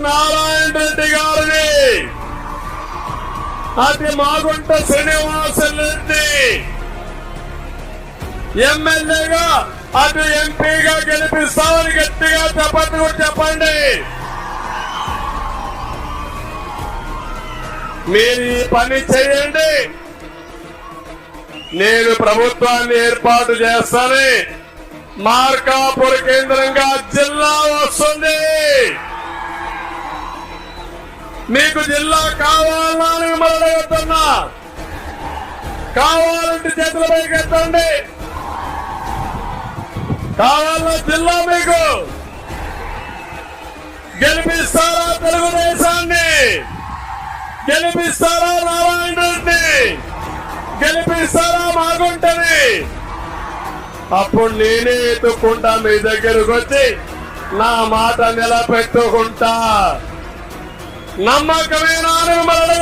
నారాయణ రెడ్డి గారిని. అది మాగుంట శ్రీనివాసన్ రెడ్డి. ఎమ్మెల్యేగా అటు ఎంపీగా గెలిపిస్తామని గట్టిగా చెప్పండి కూడా చెప్పండి. మీరు ఈ పని చేయండి. నేను ప్రభుత్వాన్ని ఏర్పాటు చేస్తాను. మార్కాపుర కేంద్రంగా మీకు జిల్లా కావాలని మొదలెడుతున్నా కావాలంటే చేతుల పైకి ఎత్తండి. కావాల జిల్లా మీకు. గెలిపిస్తారా తెలుగుదేశాన్ని? గెలిపిస్తారా నారాయణ రెడ్డి గెలిపిస్తారా మాగుంటని? అప్పుడు నేనే ఎత్తుకుంటా మీ దగ్గరకు వచ్చి నా మాట నిలబెట్టుకుంటా. నమ్మకమేనా అని మిమ్మల్ని